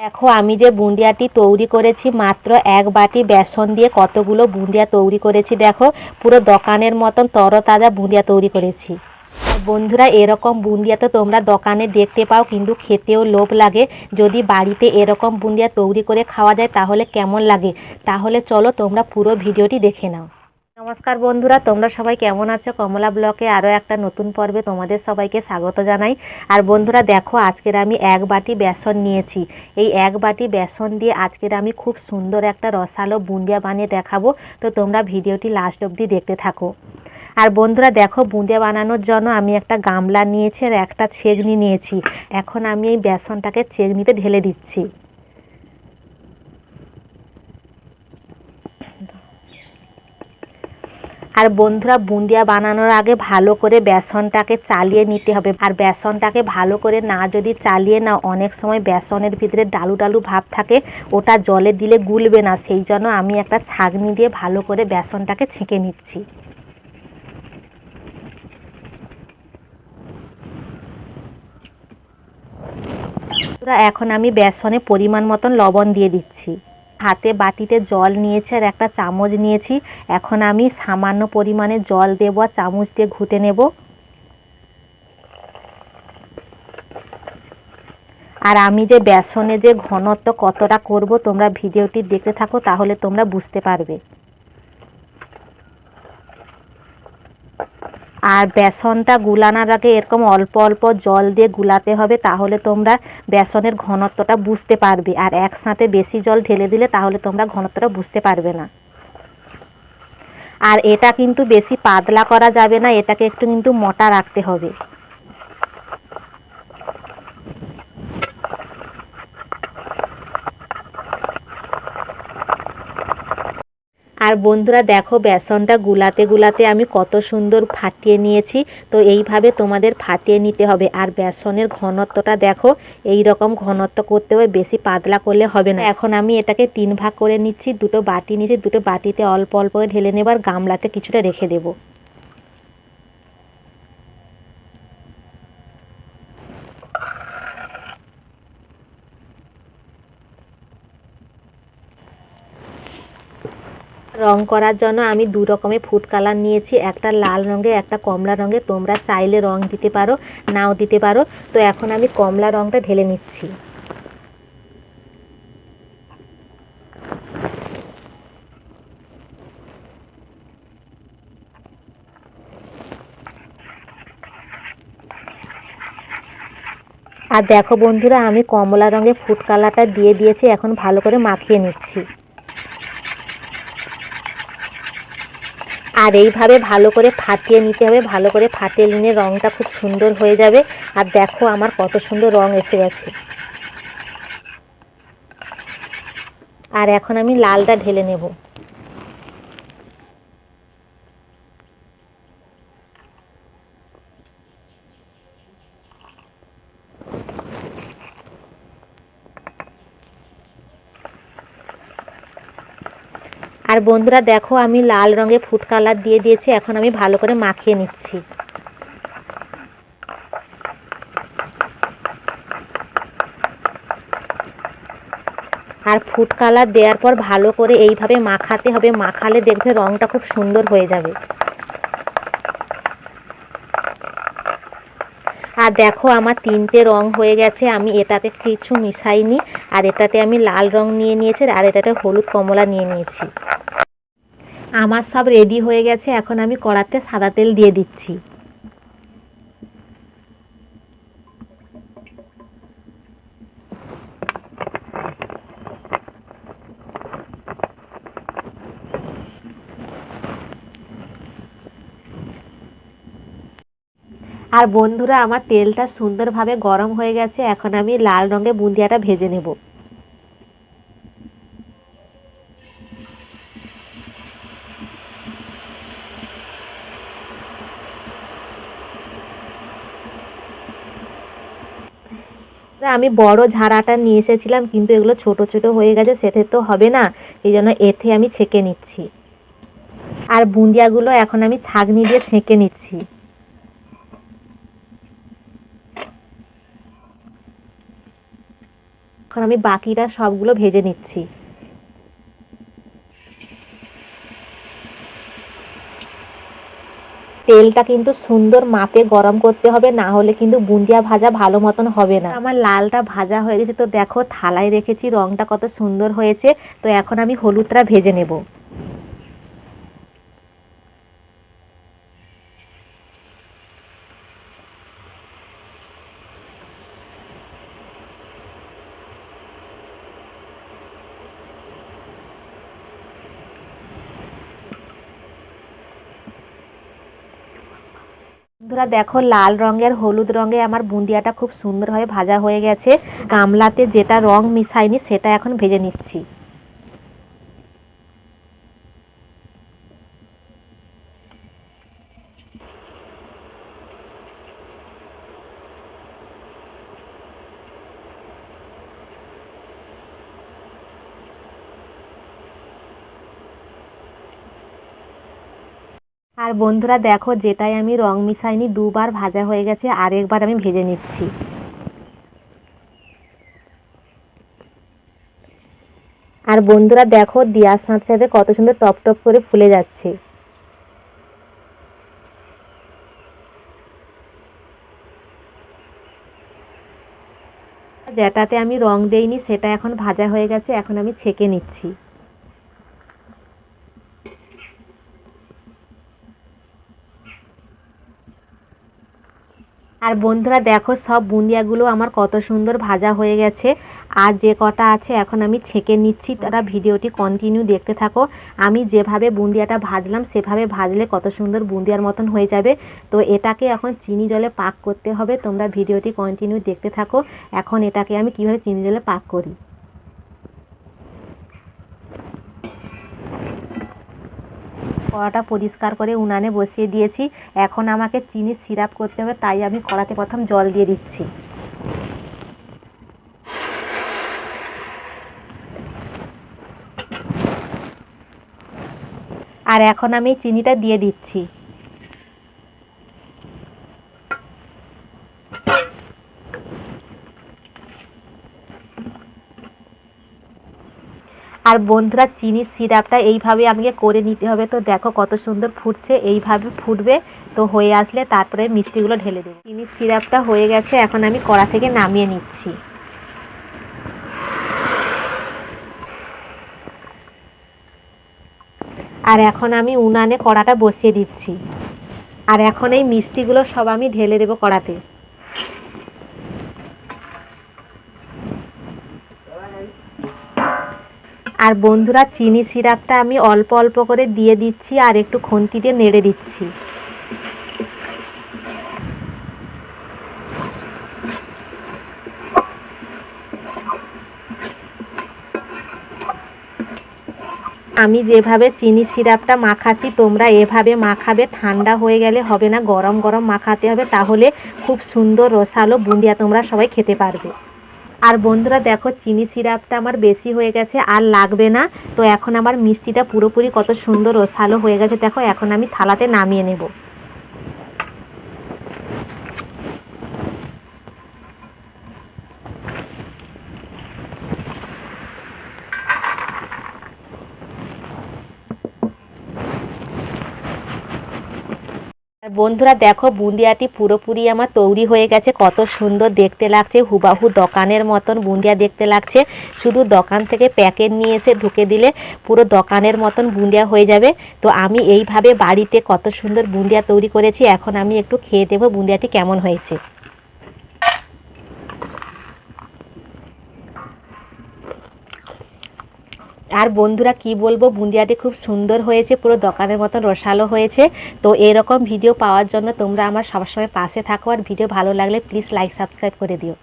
দেখো, আমি যে বুন্দিয়াটি তৈরি করেছি মাত্র এক বাটি বেসন দিয়ে কতগুলো বুন্দিয়া তৈরি করেছি দেখো, পুরো দোকানের মতন তরতাজা বুন্দিয়া তৈরি করেছি। বন্ধুরা, এরকম বুন্দিয়া তো তোমরা দোকানে দেখতে পাও, কিন্তু খেতেও লোভ লাগে। যদি বাড়িতে এরকম বুন্দিয়া তৈরি করে খাওয়া যায়, তাহলে কেমন লাগে? তাহলে চলো তোমরা পুরো ভিডিওটি দেখে নাও। নমস্কার বন্ধুরা, তোমরা সবাই কেমন আছো? কমলা ব্লকে আরও একটা নতুন পর্বে তোমাদের সবাইকে স্বাগত জানাই। আর বন্ধুরা, দেখো, আজকের আমি এক বাটি বেসন নিয়েছি। এই এক বাটি বেসন দিয়ে আজকের আমি খুব সুন্দর একটা রসালো বুন্দিয়া বানিয়ে দেখাবো। তো তোমরা ভিডিওটি লাস্ট অবধি দেখতে থাকো। আর বন্ধুরা, দেখো বুঁদিয়া বানানোর জন্য আমি একটা গামলা নিয়েছি আর একটা ছেগনি নিয়েছি। এখন আমি এই বেসনটাকে ছেগনিতে ঢেলে দিচ্ছি। আর বন্ধুরা, বুন্দিয়া বানানোর আগে ভালো করে বেসনটাকে চালিয়ে নিতে হবে। আর বেসনটাকে ভালো করে না যদি চালিয়ে না অনেক সময় বেসনের ভিতরে ডালু ডালু ভাব থাকে, ওটা জলে দিলে গুলবে না। সেই জন্য আমি একটা ছাগনি দিয়ে ভালো করে বেসনটাকে ছেঁকে নিচ্ছি। এখন আমি বেসনে পরিমাণ মতন লবণ দিয়ে দিচ্ছি। হাতে বাটিতে জল নিয়েছি আর একটা চামচ নিয়েছি। এখন আমি সামান্য পরিমাণে জল দেবো আর চামচ দিয়ে ঘুটে নেব। আর আমি যে বেসনে যে ঘনত্ব কতটা করব তোমরা ভিডিওটি দেখতে থাকো, তাহলে তোমরা বুঝতে পারবে। আর বেসনটা গুলানোর আগে এরকম অল্প অল্প জল দিয়ে গুলাতে হবে, তাহলে তোমরা বেসনের ঘনত্বটা বুঝতে পারবে। আর একসাথে বেশি জল ঢেলে দিলে তাহলে তোমরা ঘনত্বটা বুঝতে পারবে না। আর এটা কিন্তু বেশি পাতলা করা যাবে না, এটাকে একটু কিন্তু মোটা রাখতে হবে। আর বন্ধুরা দেখো, বেসনটা গুলাতে গুলাতে আমি কত সুন্দর ফাটিয়ে নিয়েছি। তো এইভাবে তোমাদের ফাটিয়ে নিতে হবে। আর বেসনের ঘনত্বটা দেখো এই রকম ঘনত্ব করতে হবে বেশি পাতলা করলে হবে না। এখন আমি এটাকে তিন ভাগ করে নিচ্ছি, দুটো বাটি নিচ্ছি দুটো বাটিতে অল্প অল্প করে ঢেলে নেবার গামলাতে কিছুটা রেখে দেবো। রং করার জন্য আমি দু রকমের ফুড কালার নিয়েছি। একটা লাল রঙের, একটা কমলা রঙের। তোমরা চাইলে রং দিতে পারো, নাও দিতে পারো। তো এখন আমি কমলা রংটা ঢেলে নিচ্ছি। আর দেখো বন্ধুরা, আমি কমলা রঙের ফুড কালারটা দিয়ে দিয়েছি। এখন ভালো করে মাখিয়ে নিচ্ছি। আর এইভাবে ভালো করে ফাটিয়ে নিতে হবে। ভালো করে ফাটিয়ে নিলে রঙটা খুব সুন্দর হয়ে যাবে। আর দেখো আমার কত সুন্দর রং এসে গেছে। আর এখন আমি লালটা ঢেলে নেব। আর বন্ধুরা দেখো, আমি লাল রঙের ফুড কালার দিয়ে দিয়েছি, এখন আমি ভালো করে মাখিয়ে নিচ্ছি। আর ফুড কালার দেওয়ার পর ভালো করে এইভাবে মাখাতে হবে, মাখালে দেখবে রঙটা খুব সুন্দর হয়ে যাবে। আর দেখো, আমার তিনটে রং হয়ে গেছে, আমি এটাতে কিছু মিশাইনি, আর এটাতে আমি লাল রং নিয়ে নিয়েছি, আর এটাতে হলুদ কমলা নিয়ে নিয়েছি। আমার সব রেডি হয়ে গেছে, এখন আমি কড়াতে সাদা তেল দিয়ে দিচ্ছি। আর বন্ধুরা, আমার তেলটা সুন্দরভাবে গরম হয়ে গেছে, এখন আমি লাল রঙের বুন্দিয়াটা ভেজে নেব। আমি বড় ঝাড়াটা নিয়ে এসেছিলাম, কিন্তু এগুলো ছোট ছোট হয়ে গেছে সেতে তো হবে না। এই জন্য এতে আমি ছেঁকে নিচ্ছি। আর বুন্দিয়াগুলো এখন আমি ছাগনি দিয়ে ছেঁকে নিচ্ছি। এখন আমি বাকিটা সবগুলো ভেজে নিচ্ছি। তেলটা কিন্তু সুন্দর মাপে গরম করতে হবে, না হলে কিন্তু বুন্দিয়া ভাজা ভালো মতন হবে না। আমার লালটা ভাজা হয়ে গেছে, তো দেখো থালায় রেখেছি, রংটা কত সুন্দর হয়েছে, তো এখন আমি হলুদটা ভেজে নেব। বন্ধুরা, দেখো লাল রঙের, হলুদ রঙে আমার বুন্দিয়াটা খুব সুন্দরভাবে ভাজা হয়ে গেছে। গামলাতে যেটা রং মিশাইনি সেটা এখন ভেজে নিচ্ছি। আর বন্ধুরা দেখো, যেটাই আমি রং মিশাইনি, দুবার ভাজা হয়ে গেছে, আর একবার আমি ভেজে নিচ্ছি। আর বন্ধুরা দেখো, দেওয়ার সাথে সাথে কত সুন্দর টপ টপ করে ফুলে যাচ্ছে। যেটাতে আমি রং দেইনি, সেটা এখন ভাজা হয়ে গেছে, এখন আমি ছেঁকে নিচ্ছি। আর বন্ধুরা দেখো সব বুন্দিয়াগুলো আমার কত সুন্দর ভাজা হয়ে গেছে। আর যে কটা আছে এখন আমি ছেঁকে নিচ্ছি, তারা ভিডিওটি কন্টিনিউ দেখতে থাকো। আমি যেভাবে বুন্দিয়াটা ভাজলাম, সেভাবে ভাজলে কত সুন্দর বুন্দিয়ার মতন হয়ে যাবে। তো এটাকে এখন চিনি জলে পাক করতে হবে, তোমরা ভিডিওটি কন্টিনিউ দেখতে থাকো। এখন এটাকে আমি কীভাবে চিনি জলে পাক করি? কড়াটা পরিষ্কার করে উনানে বসিয়ে দিয়েছি। এখন আমাকে চিনির সিরাপ করতে হবে, তাই আমি কড়াতে প্রথম জল দিয়ে দিচ্ছি। আর এখন আমি চিনিটা দিয়ে দিচ্ছি। আর বন্ধুরা, চিনির সিরাপটা এইভাবে আমাকে করে নিতে হবে। তো দেখো কত সুন্দর ফুটছে, এইভাবে ফুটবে। তো হয়ে আসলে তারপরে মিষ্টিগুলো ঢেলে দেবো। চিনির সিরাপটা হয়ে গেছে, এখন আমি কড়া থেকে নামিয়ে নিচ্ছি। আর এখন আমি উনানে কড়াটা বসিয়ে দিচ্ছি। আর এখন এই মিষ্টিগুলো সব আমি ঢেলে দেবো কড়াতে। আর বন্ধুরা, চিনি সিরাপটা আমি অল্প অল্প করে দিয়ে দিচ্ছি আর একটু খুন্তি দিয়ে নেড়ে দিচ্ছি। আমি যেভাবে চিনি সিরাপটা মাখাচ্ছি, তোমরা এভাবে মাখাবে, ঠান্ডা হয়ে গেলে হবে না, গরম গরম মাখাতে হবে, তাহলে খুব সুন্দর রসালো বুন্দিয়া তোমরা সবাই খেতে পারবে। আর বন্ধুরা দেখো, চিনি সিরাপটা আমার বেশি হয়ে গেছে, আর লাগবে না। তো এখন আমার মিষ্টিটা পুরোপুরি কত সুন্দর রসালো হয়ে গেছে। দেখো, এখন আমি থালাতে নামিয়ে নেব। বন্ধুরা দেখো, বুন্দিয়াটি পুরোপুরি আমার তৈরি হয়ে গেছে। কত সুন্দর দেখতে লাগছে, হুবাহু দোকানের মতন বুন্দিয়া দেখতে লাগছে। শুধু দোকান থেকে প্যাকেট নিয়ে এসে ঢুকে দিলে পুরো দোকানের মতন বুন্দিয়া হয়ে যাবে। তো আমি এইভাবে বাড়িতে কত সুন্দর বুন্দিয়া তৈরি করেছি, এখন আমি একটু খেয়ে দেবো বুন্দিয়াটি কেমন হয়েছে। আর বন্ধুরা কি বলব বুন্দিয়াটি খুব সুন্দর হয়েছে, পুরো দোকানের মতন রসালো হয়েছে। তো এরকম ভিডিও পাওয়ার জন্য তোমরা আমার সবসময় পাশে থাকো আর ভিডিও ভালো লাগলে প্লিজ লাইক সাবস্ক্রাইব করে দিও।